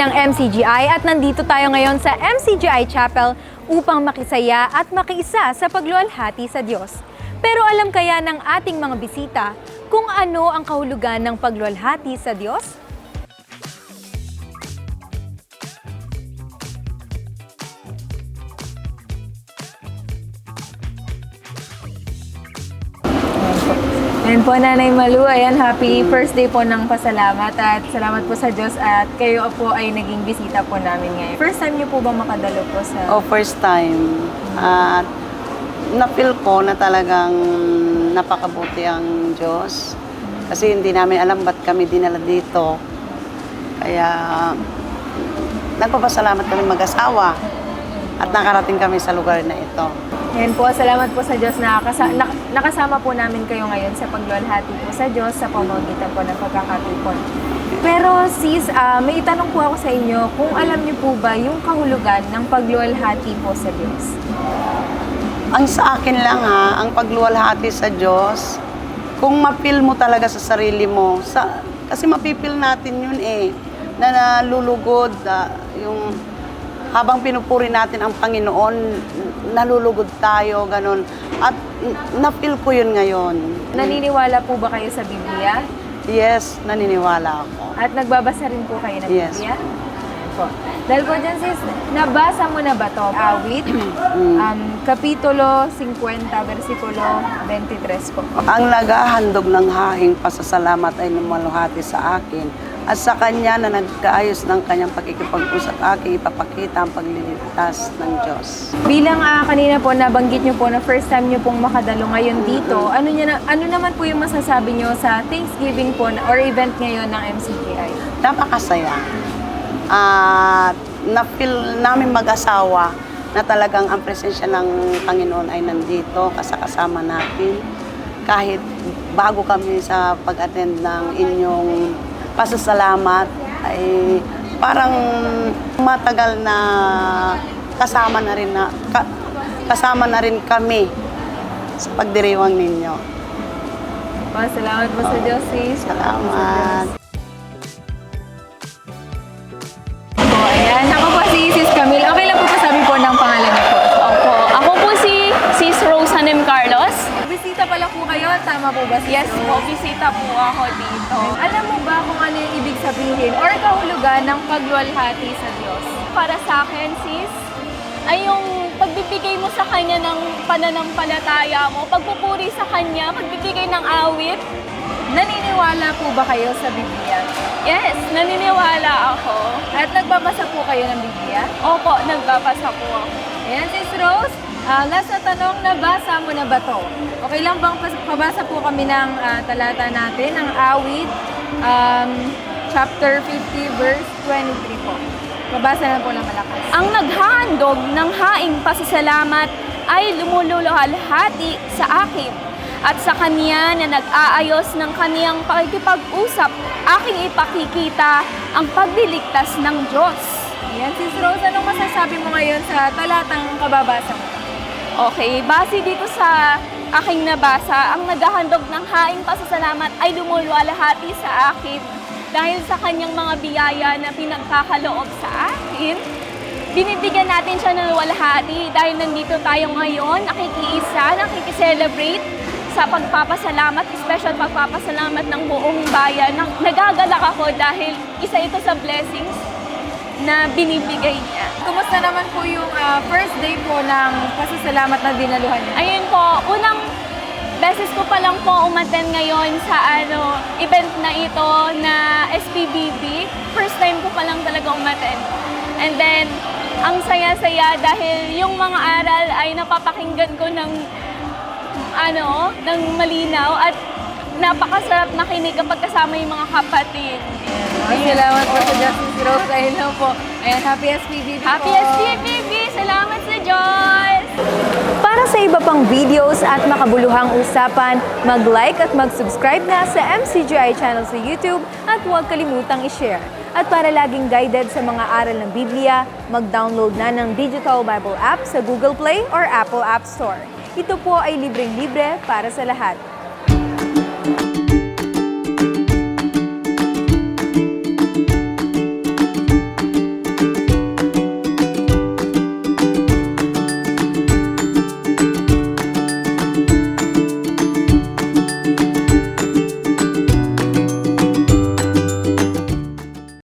ng MCGI at nandito tayo ngayon sa MCGI Chapel upang makisaya at makiisa sa pagluwalhati sa Diyos. Pero alam kaya ng ating mga bisita kung ano ang kahulugan ng pagluwalhati sa Diyos? Ayan po, Nanay Malu. Ayan, happy first day po ng pasalamat at salamat po sa Diyos at kayo po ay naging bisita po namin ngayon. First time niyo po ba makadalo po sa... Oh, first time. At na-feel ko na talagang napakabuti ang Diyos. Kasi hindi namin alam ba't kami dinala dito. Kaya nagpapasalamat kami mag-asawa at nakarating kami sa lugar na ito. Ayan po, salamat po sa Diyos na nakasa- nak- nakasama po namin kayo ngayon sa pagluwalhati po sa Diyos sa pamamagitan po ng pagkakatipon. Pero sis, ah, may itanong po ako sa inyo kung alam niyo po ba yung kahulugan ng pagluwalhati po sa Diyos? Ang sa akin lang ha, ang pagluwalhati sa Diyos, kung mapil mo talaga sa sarili mo, sa, kasi mapipil natin yun eh, na nalulugod, ah, yung habang pinupuri natin ang Panginoon, nalulugod tayo, ganun. At n- napil ko yun ngayon. Naniniwala po ba kayo sa Biblia? Yes, naniniwala ako. At nagbabasa rin po kayo ng Yes. Biblia? Po. Dahil po dyan sis, nabasa mo na ba to? Awit, um, Kapitulo 50, versikulo 23 po. Ang naghahandog ng hahing pasasalamat ay lumaluhati sa akin at sa kanya na nagkaayos ng kanyang pakikipag-usap aking ipapakita ang pagliligtas ng Diyos. Bilang ah, kanina po nabanggit niyo po na first time niyo pong makadalo ngayon dito, ano niya na, ano naman po yung masasabi niyo sa Thanksgiving po na- or event ngayon ng MCGI? Napakasaya. At na-feel namin mag-asawa na talagang ang presensya ng Panginoon ay nandito kasakasama natin. Kahit bago kami sa pag-attend ng inyong pasasalamat ay parang matagal na kasama na rin na ka- kasama na rin kami sa pagdiriwang ninyo. Pa, salamat po sa Diyos sis. Salamat. Tama po ba? Yes po, bisita po ako dito. Alam mo ba kung ano yung ibig sabihin or kahulugan ng pagluwalhati sa Diyos? Para sa akin, sis, ay yung pagbibigay mo sa Kanya ng pananampalataya mo, pagpupuri sa Kanya, pagbibigay ng awit. Naniniwala po ba kayo sa Biblia? Yes, naniniwala ako. At nagbabasa po kayo ng Biblia? Opo, nagbabasa po ako. Ayan, Sis Rose. Ah, last na tanong, nabasa mo na ba to? Okay lang bang pabasa po kami ng ah, talata natin, ng awit, um, chapter 50, verse 23 po. Pabasa na po ng malakas. Ang naghahandog ng haing pasasalamat ay lumuluhalhati sa akin at sa kanya na nag-aayos ng kaniyang pakikipag-usap, aking ipakikita ang pagliligtas ng Diyos. Ayan, Sis Rose, anong masasabi mo ngayon sa talatang kababasa mo? Okay, base dito sa aking nabasa, ang naghahandog ng haing pasasalamat ay lumuluhalhati sa akin dahil sa kanyang mga biyaya na pinagkakaloob sa akin. Binibigyan natin siya ng walhati dahil nandito tayo ngayon, nakikiisa, nakikiselebrate sa pagpapasalamat, special pagpapasalamat ng buong bayan. Nag- Nagagalak ako dahil isa ito sa blessings na binibigay niya. Kumusta naman po yung ah, first day po ng pasasalamat na dinaluhan niyo? Ayun po, unang beses ko pa lang po umaten ngayon sa ano event na ito na SPBB. First time ko pa lang talaga umaten. And then, ang saya-saya dahil yung mga aral ay napapakinggan ko ng ano, ng malinaw at napakasarap nakinig kapag kasama yung mga kapatid. Ay, salamat po sa Justice Rose. Ayun lang po. Ayan, happy SPBB po. Happy SPBB! Salamat sa Diyos! Para sa iba pang videos at makabuluhang usapan, mag-like at mag-subscribe na sa MCGI channel sa YouTube at huwag kalimutang i-share. At para laging guided sa mga aral ng Biblia, mag-download na ng Digital Bible app sa Google Play or Apple App Store. Ito po ay libreng-libre para sa lahat.